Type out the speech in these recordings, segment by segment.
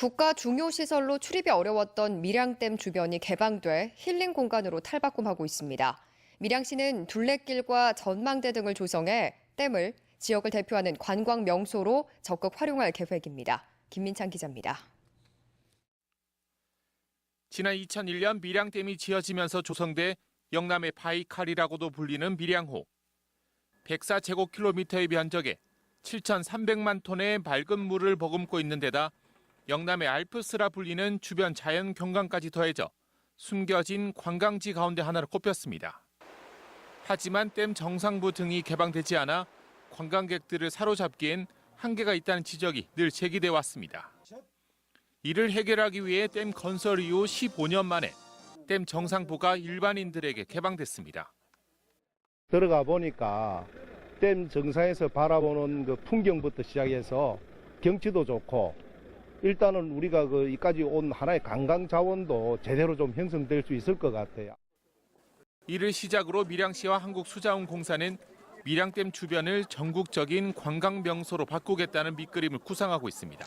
국가 중요 시설로 출입이 어려웠던 밀양댐 주변이 개방돼 힐링 공간으로 탈바꿈하고 있습니다. 밀양시는 둘레길과 전망대 등을 조성해 댐을 지역을 대표하는 관광 명소로 적극 활용할 계획입니다. 김민창 기자입니다. 지난 2001년 밀양댐이 지어지면서 조성돼 영남의 바이칼이라고도 불리는 밀양호. 104제곱킬로미터의 면적에 7,300만 톤의 맑은 물을 머금고 있는 데다 영남의 알프스라 불리는 주변 자연 경관까지 더해져 숨겨진 관광지 가운데 하나로 꼽혔습니다. 하지만 댐 정상부 등이 개방되지 않아 관광객들을 사로잡기엔 한계가 있다는 지적이 늘 제기돼 왔습니다. 이를 해결하기 위해 댐 건설 이후 15년 만에 댐 정상부가 일반인들에게 개방됐습니다. 들어가 보니까 댐 정상에서 바라보는 그 풍경부터 시작해서 경치도 좋고 일단은 우리가 그 이까지 온 하나의 관광 자원도 제대로 좀 형성될 수 있을 것 같아요. 이를 시작으로 밀양시와 한국수자원공사는 밀양댐 주변을 전국적인 관광 명소로 바꾸겠다는 밑그림을 구상하고 있습니다.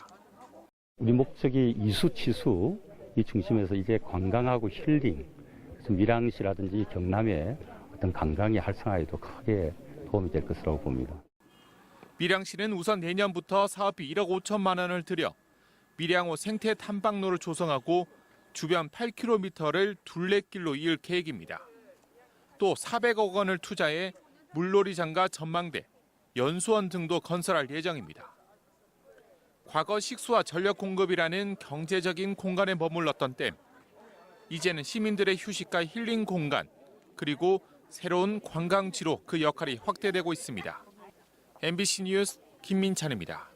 우리 목적이 이수치수 이 중심에서 이제 관광하고 힐링, 그래서 밀양시라든지 경남의 어떤 관광의 활성화에도 크게 도움이 될 것이라고 봅니다. 밀양시는 우선 내년부터 사업비 1억 5천만 원을 들여 밀양호 생태 탐방로를 조성하고 주변 8km를 둘레길로 이을 계획입니다. 또 400억 원을 투자해 물놀이 장과 전망대, 연수원 등도 건설할 예정입니다. 과거 식수와 전력 공급이라는 경제적인 공간에 머물렀던 댐. 이제는 시민들의 휴식과 힐링 공간, 그리고 새로운 관광지로 그 역할이 확대되고 있습니다. MBC 뉴스 김민찬입니다.